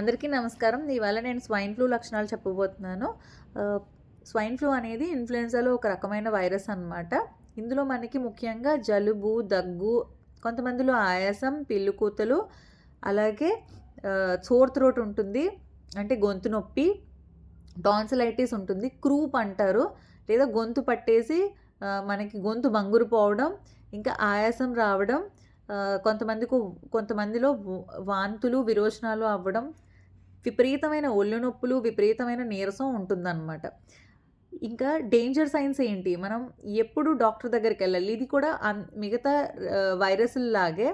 అందరికీ నమస్కారం. ఇవాళ నేను స్వైన్ ఫ్లూ లక్షణాలు చెప్పబోతున్నాను. స్వైన్ ఫ్లూ అనేది ఇన్ఫ్లుయెన్జాలో ఒక రకమైన వైరస్ అనమాట ఇందులో మనకి ముఖ్యంగా జలుబు దగ్గు కొంతమందిలో ఆయాసం పిల్లుకూతలు అలాగే సోర్ త్రోట్ ఉంటుంది అంటే గొంతు నొప్పి టాన్సిలైటిస్ ఉంటుంది క్రూప్ అంటారు లేదా గొంతు పట్టేసి మనకి గొంతు బంగురు పోవడం ఇంకా ఆయాసం రావడం కొంతమందికి కొంతమందిలో వాంతులు విరోచనాలు అవ్వడం విపరీతమైన ఒళ్ళు నొప్పులు విపరీతమైన నీరసం ఉంటుందన్నమాట. ఇంకా డేంజర్ సైన్స్ ఏంటి? మనం ఎప్పుడు డాక్టర్ దగ్గరికి వెళ్ళాలి? ఇది కూడా మిగతా వైరస్లాగే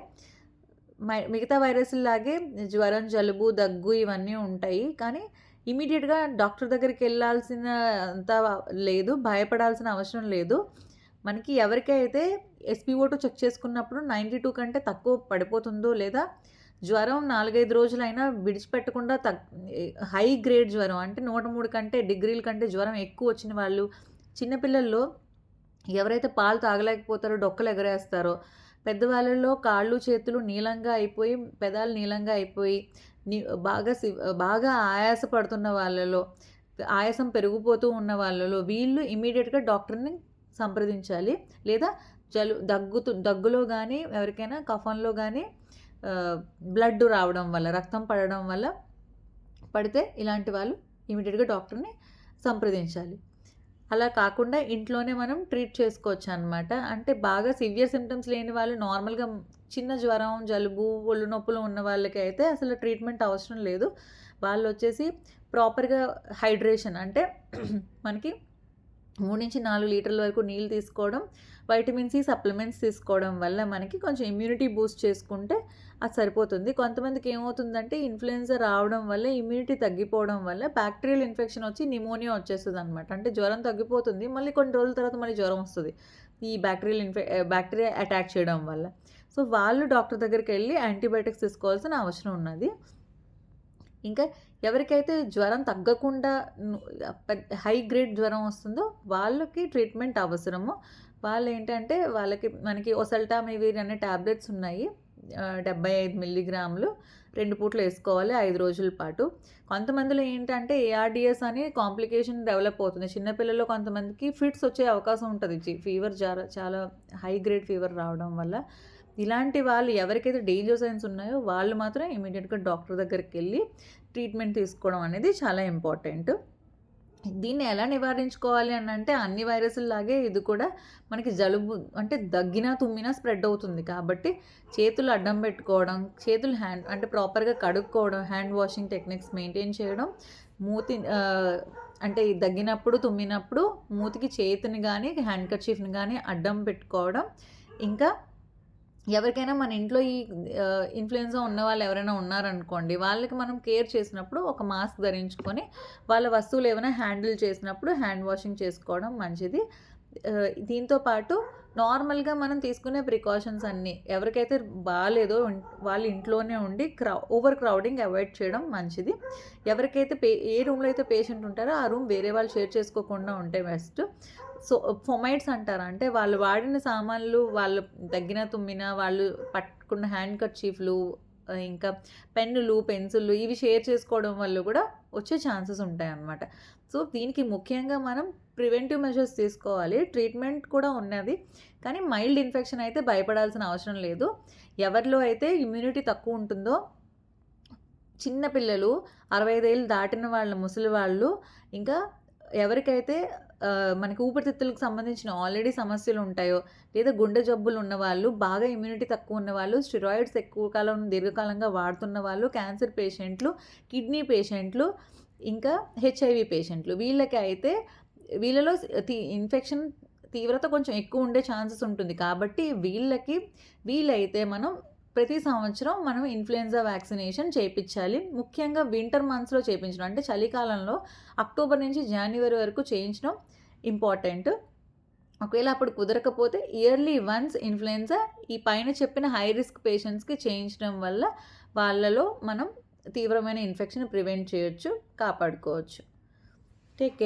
మిగతా వైరస్లాగే జ్వరం జలుబు దగ్గు ఇవన్నీ ఉంటాయి. కానీ ఇమీడియట్గా డాక్టర్ దగ్గరికి వెళ్ళాల్సిన అంత లేదు భయపడాల్సిన అవసరం లేదు. మనకి ఎవరికైతే ఎస్పీఓ చెక్ చేసుకున్నప్పుడు నైంటీ టూ కంటే తక్కువ పడిపోతుందో లేదా జ్వరం నాలుగైదు రోజులైనా విడిచిపెట్టకుండా తగ్ హై గ్రేడ్ జ్వరం అంటే నూట మూడు కంటే డిగ్రీల కంటే జ్వరం ఎక్కువ వచ్చిన వాళ్ళు చిన్నపిల్లల్లో ఎవరైతే పాలు తాగలేకపోతారో డొక్కలు ఎగరేస్తారో పెద్దవాళ్ళలో కాళ్ళు చేతులు నీలంగా అయిపోయి పెదాలు నీలంగా అయిపోయి బాగా బాగా ఆయాస పడుతున్న వాళ్ళలో ఆయాసం పెరిగిపోతూ ఉన్న వాళ్ళలో వీళ్ళు ఇమీడియట్గా డాక్టర్ని సంప్రదించాలి. లేదా జలు దగ్గుతు దగ్గులో కానీ ఎవరికైనా కఫంలో కానీ బ్లడ్ రావడం వల్ల రక్తం పడడం వల్ల పడితే ఇలాంటి వాళ్ళు ఇమీడియట్గా డాక్టర్ని సంప్రదించాలి. అలా కాకుండా ఇంట్లోనే మనం ట్రీట్ చేసుకోవచ్చు అనమాట అంటే బాగా సివియర్ సిమ్టమ్స్ లేని వాళ్ళు నార్మల్గా చిన్న జ్వరం జలుబు ఒళ్ళు నొప్పులు ఉన్న వాళ్ళకి అయితే అసలు ట్రీట్మెంట్ అవసరం లేదు. వాళ్ళు వచ్చేసి ప్రాపర్గా హైడ్రేషన్ అంటే మనకి మూడు నుంచి నాలుగు లీటర్ల వరకు నీళ్ళు తీసుకోవడం వైటమిన్ సి సప్లిమెంట్స్ తీసుకోవడం వల్ల మనకి కొంచెం ఇమ్యూనిటీ బూస్ట్ చేసుకుంటే అది సరిపోతుంది. కొంతమందికి ఏమవుతుందంటే ఇన్ఫ్లుయెన్జా రావడం వల్ల ఇమ్యూనిటీ తగ్గిపోవడం వల్ల బ్యాక్టీరియల్ ఇన్ఫెక్షన్ వచ్చి నిమోనియా వచ్చేస్తుంది అనమాట అంటే జ్వరం తగ్గిపోతుంది మళ్ళీ కొన్ని రోజుల తర్వాత మళ్ళీ జ్వరం వస్తుంది ఈ బ్యాక్టీరియల్ ఇన్ఫె బ్యాక్టీరియా అటాక్ చేయడం వల్ల. సో వాళ్ళు డాక్టర్ దగ్గరికి వెళ్ళి యాంటీబయాటిక్స్ తీసుకోవాల్సిన అవసరం ఉన్నది. ఇంకా ఎవరికైతే జ్వరం తగ్గకుండా హై గ్రేడ్ జ్వరం వస్తుందో వాళ్ళకి ట్రీట్మెంట్ అవసరము. వాళ్ళు ఏంటంటే వాళ్ళకి మనకి ఒసల్టామివిర్ అనే ట్యాబ్లెట్స్ ఉన్నాయి. డెబ్బై ఐదు మిల్లీగ్రాములు. రెండు పూట్లు వేసుకోవాలి ఐదు రోజుల పాటు. కొంతమందిలో ఏంటంటే ఏఆర్డిఎస్ అని కాంప్లికేషన్ డెవలప్ అవుతుంది. చిన్నపిల్లల్లో కొంతమందికి ఫిట్స్ వచ్చే అవకాశం ఉంటుంది. ఫీవర్ చాలా చాలా హై గ్రేడ్ ఫీవర్ రావడం వల్ల. ఇలాంటి వాళ్ళు ఎవరికైతే డేంజర్ సైన్స్ ఉన్నాయో వాళ్ళు మాత్రం ఇమీడియట్గా డాక్టర్ దగ్గరికి వెళ్ళి ట్రీట్మెంట్ తీసుకోవడం అనేది చాలా ఇంపార్టెంట్ దీన్ని ఎలా నివారించుకోవాలి అని అంటే అన్ని వైరస్లాగే ఇది కూడా మనకి జలుబు అంటే దగ్గినా తుమ్మినా స్ప్రెడ్ అవుతుంది. కాబట్టి చేతులు అడ్డం పెట్టుకోవడం చేతులు హ్యాండ్ అంటే ప్రాపర్గా కడుక్కోవడం హ్యాండ్ వాషింగ్ టెక్నిక్స్ మెయింటైన్ చేయడం మూతి అంటే దగ్గినప్పుడు తుమ్మినప్పుడు మూతికి చేతిని కానీ హ్యాండ్ కర్చీఫ్ని కానీ అడ్డం పెట్టుకోవడం ఇంకా ఎవరికైనా మన ఇంట్లో ఈ ఇన్ఫ్లుయెన్జా ఉన్న వాళ్ళు ఎవరైనా ఉన్నారనుకోండి వాళ్ళకి మనం కేర్ చేసినప్పుడు ఒక మాస్క్ ధరించుకొని వాళ్ళ వస్తువులు ఏమైనా హ్యాండిల్ చేసినప్పుడు హ్యాండ్ వాషింగ్ చేసుకోవడం మంచిది. దీంతో పాటు నార్మల్గా మనం తీసుకునే ప్రికాషన్స్ అన్నీ ఎవరికైతే బాగాలేదో వాళ్ళ ఇంట్లోనే ఉండి క్రౌ ఓవర్ క్రౌడింగ్ అవాయిడ్ చేయడం మంచిది. ఎవరికైతే పే ఏ రూమ్లో అయితే పేషెంట్ ఉంటారో ఆ రూమ్ వేరే వాళ్ళు షేర్ చేసుకోకుండా ఉంటే బెస్ట్. సో ఫొమైట్స్ అంటారు? అంటే వాళ్ళు వాడిన సామాన్లు వాళ్ళు తగ్గిన తుమ్మిన వాళ్ళు పట్టుకున్న హ్యాండ్ కర్చీఫ్లు ఇంకా పెన్నులు పెన్సిళ్ళు ఇవి షేర్ చేసుకోవడం వల్ల కూడా వచ్చే ఛాన్సెస్ ఉంటాయి అన్నమాట సో దీనికి ముఖ్యంగా మనం ప్రివెంటివ్ మెజర్స్ తీసుకోవాలి. ట్రీట్మెంట్ కూడా ఉన్నది. కానీ మైల్డ్ ఇన్ఫెక్షన్ అయితే భయపడాల్సిన అవసరం లేదు. ఎవరిలో అయితే ఇమ్యూనిటీ తక్కువ ఉంటుందో చిన్నపిల్లలు అరవై ఐదేళ్ళు దాటిన వాళ్ళ ముసలి వాళ్ళు ఇంకా ఎవరికైతే మనకి ఊపిరితిత్తులకు సంబంధించిన ఆల్రెడీ సమస్యలు ఉంటాయో లేదా గుండె జబ్బులు ఉన్నవాళ్ళు బాగా ఇమ్యూనిటీ తక్కువ ఉన్నవాళ్ళు స్టిరాయిడ్స్ ఎక్కువ కాలం దీర్ఘకాలంగా వాడుతున్న వాళ్ళు క్యాన్సర్ పేషెంట్లు కిడ్నీ పేషెంట్లు ఇంకా హెచ్ఐవి పేషెంట్లు వీళ్ళకి అయితే వీళ్ళలో ఇన్ఫెక్షన్ తీవ్రత కొంచెం ఎక్కువ ఉండే ఛాన్సెస్ ఉంటుంది. కాబట్టి వీళ్ళకి వీలైతే మనం ప్రతి సంవత్సరం మనం ఇన్ఫ్లుయెన్జా వ్యాక్సినేషన్ చేయించాలి ముఖ్యంగా వింటర్ మంత్స్లో చేయించడం అంటే చలికాలంలో అక్టోబర్ నుంచి జనవరి వరకు చేయించడం ఇంపార్టెంట్. ఒకవేళ అప్పుడు కుదరకపోతే ఇయర్లీ వన్స్ ఇన్ఫ్లుయెన్జా ఈ పైన చెప్పిన హై రిస్క్ పేషెంట్స్కి చేయించడం వల్ల వాళ్ళలో మనం తీవ్రమైన ఇన్ఫెక్షన్ ప్రివెంట్ చేయొచ్చు కాపాడుకోవచ్చు. Take care.